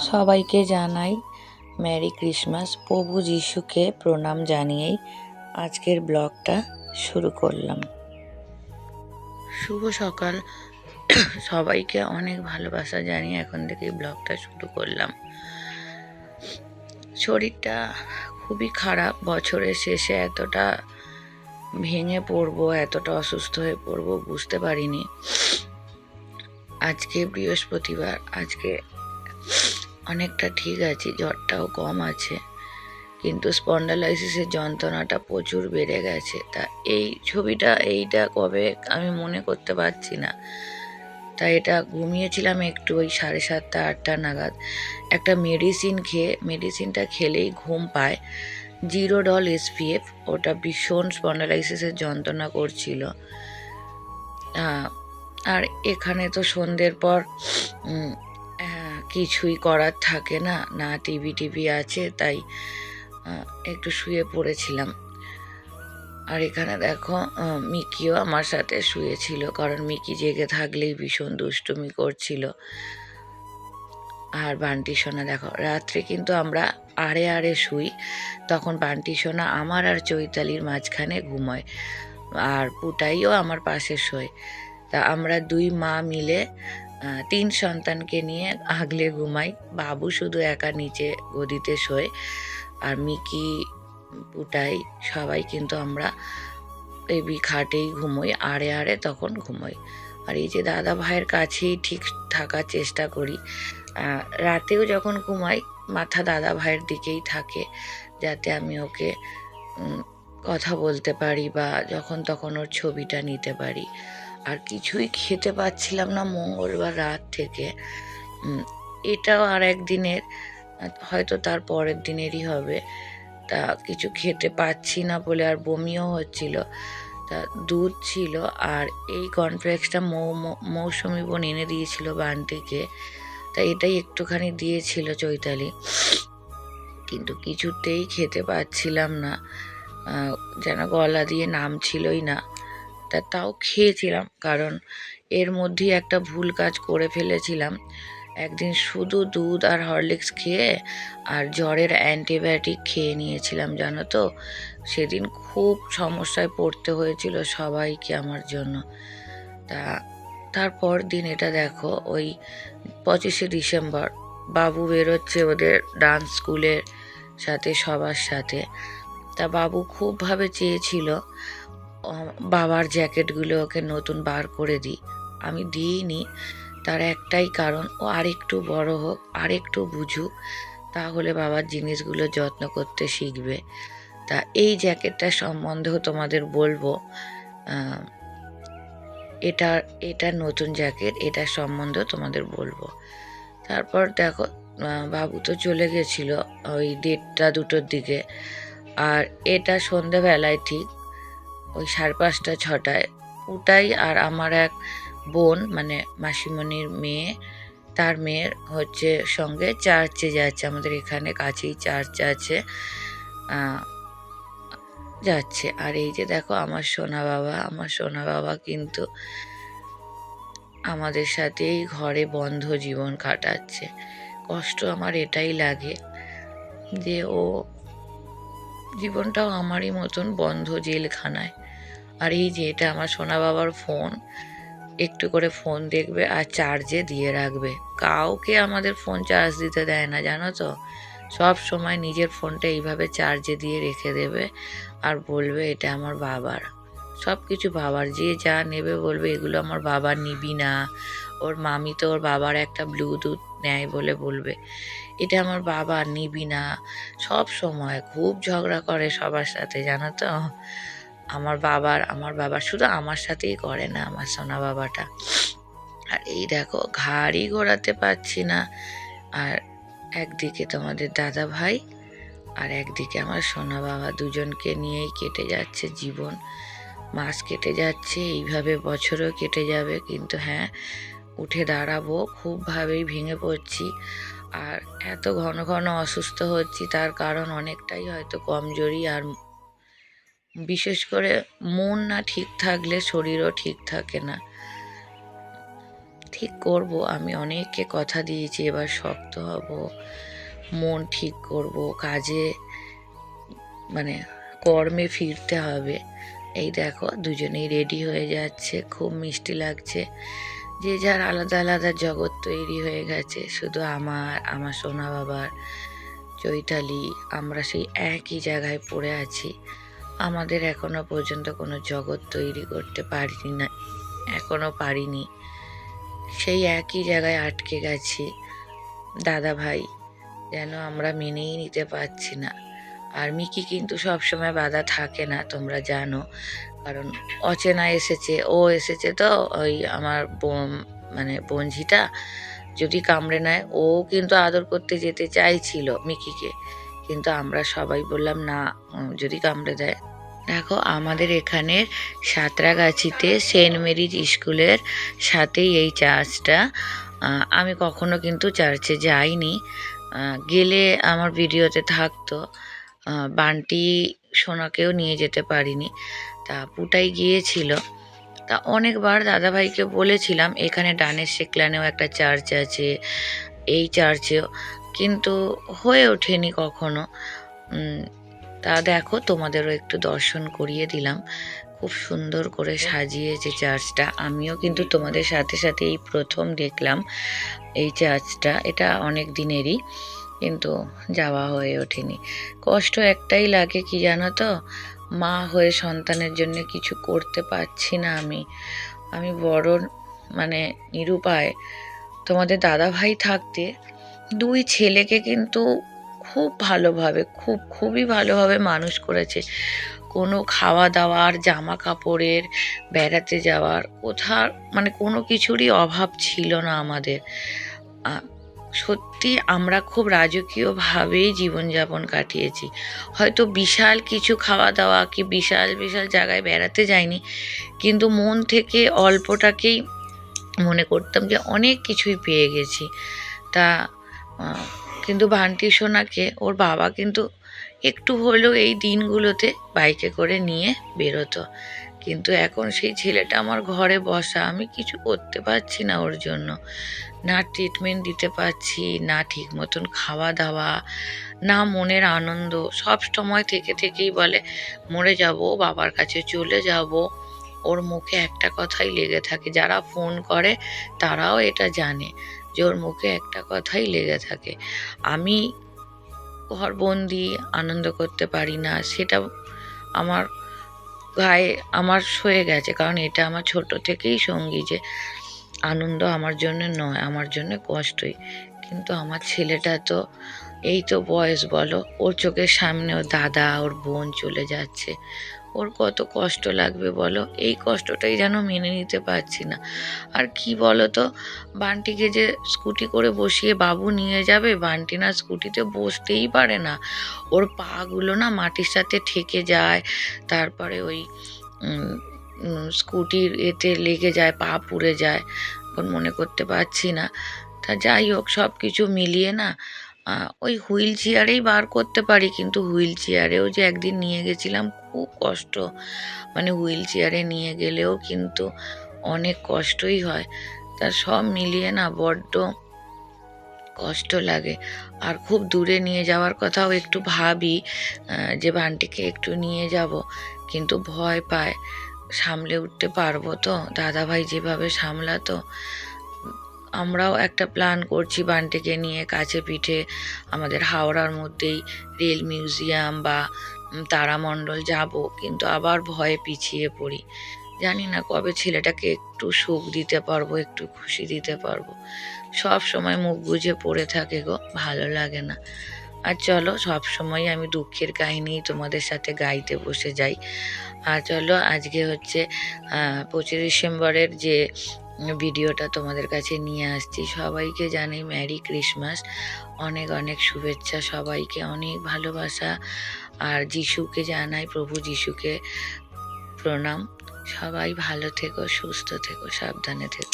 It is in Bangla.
সবাইকে জানাই মেরি ক্রিসমাস। প্রভু যিশুকে প্রণাম জানিয়েই আজকের ব্লগটা শুরু করলাম। শুভ সকাল। সবাইকে অনেক ভালোবাসা জানিয়ে এখন থেকে ব্লগটা শুরু করলাম। শরীরটা খুবই খারাপ। বছরের শেষে এতটা ভেঙে পড়ব, এতটা অসুস্থ হয়ে পড়ব, বুঝতে পারিনি। আজকে বৃহস্পতিবার, আজকে অনেকটা ঠিক আছে, জ্বরটাও কম আছে। কিন্তু স্পন্ডালাইসিসের যন্ত্রণাটা প্রচুর বেড়ে গেছে। তা এই ছবিটা, এইটা কবে আমি মনে করতে পারছি না। তা এটা ঘুমিয়েছিলাম একটু ওই সাড়ে সাতটা, আটটা নাগাদ। একটা মেডিসিন খেয়ে মেডিসিনটা খেলেই ঘুম পায়। জিরো ডল এসপিএফ ওটা ভীষণ স্পন্ডালাইসিসের যন্ত্রণা করছিল। আর এখানে তো সন্ধ্যের পর কিছুই করার থাকে না। না টিভি টিভি আছে, তাই একটু শুয়ে পড়েছিলাম। আর এখানে দেখো মিকিও আমার সাথে শুয়েছিল, কারণ মিকি জেগে থাকলেই ভীষণ দুষ্টুমি করছিল। আর বান্টি সোনা দেখো, রাত্রে কিন্তু আমরা আড়ে আড়ে শুই, তখন বান্টি সোনা আমার আর চৈতালির মাঝখানে ঘুমোয়, আর পুটাইও আমার পাশে শোয়। তা আমরা দুই মা মিলে তিন সন্তানকে নিয়ে আগলে ঘুমাই। বাবু শুধু একা নিচে গদিতে শোয় আর মিকি পুটাই। সবাই কিন্তু আমরা বেবি খাটেই ঘুমোই, আড়ে আড়ে তখন ঘুমোই। আর এই যে দাদা ভাইয়ের কাছেই ঠিক থাকার চেষ্টা করি। রাতেও যখন ঘুমাই, মাথা দাদা ভাইয়ের দিকেই থাকে যাতে আমি ওকে কথা বলতে পারি বা যখন তখন ওর ছবিটা নিতে পারি। আর কিছুই খেতে পাচ্ছিলাম না মঙ্গলবার রাত থেকে। এটাও আর একদিনের, হয়তো তার পরের দিনেরই হবে। তা কিছু খেতে পাচ্ছি না বলে আর বমিও হচ্ছিল। তা দুধ ছিল আর এই কর্নফ্লেক্সটা মৌ- মৌসুমি বোন এনে দিয়েছিল বান্টিকে। তা এটাই একটুখানি দিয়েছিল চৈতালি। কিন্তু কিছুতেই খেতে পাচ্ছিলাম না। যেন গলা দিয়ে নামছিলই না। তা তাও খেয়েছিলাম, কারণ এর মধ্যেই একটা ভুল কাজ করে ফেলেছিলাম। একদিন শুধু দুধ আর হরলিক্স খেয়ে আর জ্বরের অ্যান্টিবায়োটিক খেয়ে নিয়েছিলাম, জানো তো? সেদিন খুব সমস্যায় পড়তে হয়েছিল সবাইকে আমার জন্য। তা তারপর দিন এটা দেখো, ওই পঁচিশে ডিসেম্বর, বাবু বেরোচ্ছে ওদের ডান্স স্কুলের সাথে, সবার সাথে। তা বাবু খুবভাবে চেয়েছিল বাবার জ্যাকেটগুলো ওকে নতুন বার করে দিই। আমি দিইনি, তার একটাই কারণ, ও আরেকটু বড় হোক, আরেকটু বুঝুক, তাহলে বাবার জিনিসগুলো যত্ন করতে শিখবে। তা এই জ্যাকেটটার সম্বন্ধেও তোমাদের বলব এটা এটা নতুন জ্যাকেট এটার সম্বন্ধেও তোমাদের বলব। তারপর দেখো বাবু তো চলে গেছিল ওই দেড়টা দুটোর দিকে, আর এটা সন্ধেবেলায় ঠিক ওই সাড়ে পাঁচটা, ছটায়। ওটাই আর আমার এক বোন মানে মাসিমণির মেয়ে, তার মেয়ের হচ্ছে সঙ্গে চার্চে যাচ্ছে। আমাদের এখানে কাছেই চার্চ আছে। যাচ্ছে। আর এই যে দেখো আমার সোনা বাবা, আমার সোনা বাবা কিন্তু আমাদের সাথেই ঘরে বন্ধ জীবন কাটাচ্ছে। কষ্ট আমার এটাই লাগে যে ও জীবনটাও আমারই মতন বন্ধ জেলখানায়। আর এই যে এটা আমার সোনা বাবার ফোন, একটু করে ফোন দেখবে আর চার্জে দিয়ে রাখবে। কাউকে আমাদের ফোন চার্জ দিতে দেয় না, জানো তো? সব সময় নিজের ফোনটা এইভাবে চার্জে দিয়ে রেখে দেবে আর বলবে এটা আমার বাবার। সব কিছু বাবার, যে যা নেবে বলবে, এগুলো আমার বাবার নিবি না। ওর মামি তো ওর বাবার একটা ব্লুটুথ নেয় বলে বলবে, এটা আমার বাবা নিবি না। সব সময় খুব ঝগড়া করে সবার সাথে, জানো তো? আমার বাবার আমার বাবার শুধু আমার সাথেই করে না, আমার সোনা বাবাটা। আর এই দেখো, ঘাড়ই ঘোরাতে পারছি না। আর একদিকে তোমাদের দাদা ভাই, আর একদিকে আমার সোনা বাবা দুজনকে নিয়েই কেটে যাচ্ছে জীবন। মাস কেটে যাচ্ছে, এইভাবে বছরও কেটে যাবে, কিন্তু হ্যাঁ উঠে দাঁড়াবো খুবভাবেই ভেঙে পড়ছি। আর এত ঘন ঘন অসুস্থ হচ্ছি, তার কারণ অনেকটাই হয়তো কমজোরি আর বিশেষ করে মন না ঠিক থাকলে শরীরও ঠিক থাকে না। ঠিক করব, আমি অনেককে কথা দিয়েছি, এবার শক্ত হব, মন ঠিক করব, কাজে মানে কর্মে ফিরতে হবে। এই দেখো, দুজনেই রেডি হয়ে যাচ্ছে, খুব মিষ্টি লাগছে। যে যার আলাদা আলাদা জগৎ তৈরি হয়ে গেছে, শুধু আমার আমার সোনা বাবার, চৈতালি, আমরা সেই একই জায়গায় পড়ে আছি। আমাদের এখনও পর্যন্ত কোনো জগৎ তৈরি করতে পারিনি না, এখনও পারিনি। সেই একই জায়গায় আটকে গেছি। দাদা ভাই, যেন আমরা মেনেই নিতে পারছি না। আর মিকি কিন্তু সবসময় বাধা থাকে না, তোমরা জানো। কারণ অচেনা এসেছে, ও এসেছে তো, ওই আমার মানে বঞ্জিটা। যদি কামড়ে নেয়, ও কিন্তু আদর করতে যেতে চাইছিল মিকিকে। কিন্তু আমরা সবাই বললাম, না যদি কামড়ে দেয়। দেখো, আমাদের এখানের সাঁতরাগাছিতে সেন্ট মেরিজ স্কুলের সাথেই এই চার্চটা। আমি কখনো কিন্তু চার্চে যাইনি। গেলে আমার ভিডিওতে থাকতো। বান্টি সোনাকেও নিয়ে যেতে পারিনি। তা পুটাই গিয়েছিল। তা অনেকবার দাদাভাইকে বলেছিলাম, এখানে ডানের সেকলানেও একটা চার্চ আছে, এই চার্চেও। কিন্তু হয়ে ওঠেনি কখনো। তা দেখো, তোমাদেরও একটু দর্শন করিয়ে দিলাম। খুব সুন্দর করে সাজিয়েছে চার্চটা। আমিও কিন্তু তোমাদের সাথে সাথে এই প্রথম দেখলাম এই চার্চটা। এটা অনেক দিনেরই, কিন্তু যাওয়া হয়ে ওঠেনি। কষ্ট একটাই লাগে, কি জানো তো? মা হয়ে সন্তানের জন্য কিছু করতে পারছি না আমি। আমি বড় মানে নিরুপায়। তোমাদের দাদা ভাই থাকতে দুই ছেলেকে কিন্তু খুব ভালোভাবে, খুব, খুবই ভালোভাবে মানুষ করেছে। কোনো খাওয়া দাওয়ার জামা কাপড়ের বেড়াতে যাওয়ার কোথার মানে কোনো কিছুরই অভাব ছিল না আমাদের। সত্যি আমরা খুব রাজকীয়ভাবেই জীবনযাপন কাটিয়েছি। হয়তো বিশাল কিছু খাওয়া দাওয়া কি বিশাল বিশাল জায়গায় বেড়াতে যাইনি, কিন্তু মন থেকে অল্পটাকেই মনে করতাম যে অনেক কিছুই পেয়ে গেছি। তা কিন্তু ভান্টি সোনাকে, ওর বাবা কিন্তু একটু হলেও এই দিনগুলোতে বাইকে করে নিয়ে বেরোতো। কিন্তু এখন সেই ছেলেটা আমার ঘরে বসা, আমি কিছু করতে পারছি না ওর জন্য। না ট্রিটমেন্ট দিতে পারছি, না ঠিক মতন খাওয়া দাওয়া, না মনের আনন্দ, সব সময় থেকে থেকেই বলে, মরে যাব, বাবার কাছে চলে যাব। ওর মুখে একটা কথাই লেগে থাকে, যারা ফোন করে তারাও এটা জানে। যে ওর মুখে একটা কথাই লেগে থাকে। আমি ঘরবন্দি, আনন্দ করতে পারি না, সেটা আমার গায়ে, আমার সয়ে গেছে। কারণ এটা আমার ছোট থেকেই সঙ্গী যে আনন্দ আমার জন্য নয়, আমার জন্য কষ্টই। কিন্তু আমার ছেলেটা তো, এই তো বয়স বলো, ওর চোখের সামনে ওর দাদা, ওর বোন চলে যাচ্ছে। ওর কত কষ্ট লাগবে বলো? এই কষ্টটাই যেন মেনে নিতে পারছি না। আর কি বলো তো বান্টিকে যে স্কুটি করে বসিয়ে বাবু নিয়ে যাবে, বান্টি না স্কুটিতে বসতেই পারে না। ওর পাগুলো না মাটির সাথে ঠেকে যায়, তারপরে ওই স্কুটির এতে লেগে যায়, পা পুড়ে যায়। এখন মনে করতে পারছি না। তা যাই হোক সব কিছু মিলিয়ে না ওই হুইল চেয়ারেই বার করতে পারি, কিন্তু হুইল চেয়ারেও যে একদিন নিয়ে গেছিলাম, খুব কষ্ট। মানে হুইল চেয়ারে নিয়ে গেলেও কিন্তু অনেক কষ্টই হয়। তা সব মিলিয়ে না বড্ড কষ্ট লাগে। আর খুব দূরে নিয়ে যাওয়ার কথাও একটু ভাবি যে বান্টিকে একটু নিয়ে যাব, কিন্তু ভয় পায়। সামলে উঠতে পারব তো? দাদাভাই যেভাবে সামলাতো আমরাও একটা প্ল্যান করছি বান্টিকে নিয়ে কাছে পিঠে আমাদের হাওড়ার মধ্যেই রেল মিউজিয়াম বা তারামণ্ডল যাব, কিন্তু আবার ভয়ে পিছিয়ে পড়ি। জানি না কবে ছেলেটাকে একটু সুখ দিতে পারব, একটু খুশি দিতে পারব। সব সময় মুখ বুজে পড়ে থাকে গো, ভালো লাগে না। আর চলো, সব সময় আমি দুঃখের কাহিনী তোমাদের সাথে গাইতে বসে যাই। আর চলো, আজকে হচ্ছে পঁচিশে ডিসেম্বরের যে ভিডিওটা তোমাদের কাছে নিয়ে আসছি। সবাইকে জানাই ম্যারি ক্রিসমাস অনেক অনেক শুভেচ্ছা সবাইকে, অনেক ভালোবাসা। আর যিশুকে জানাই, প্রভু যিশুকে প্রণাম। সবাই ভালো থেকো, সুস্থ থেকো, সাবধানে থেকো।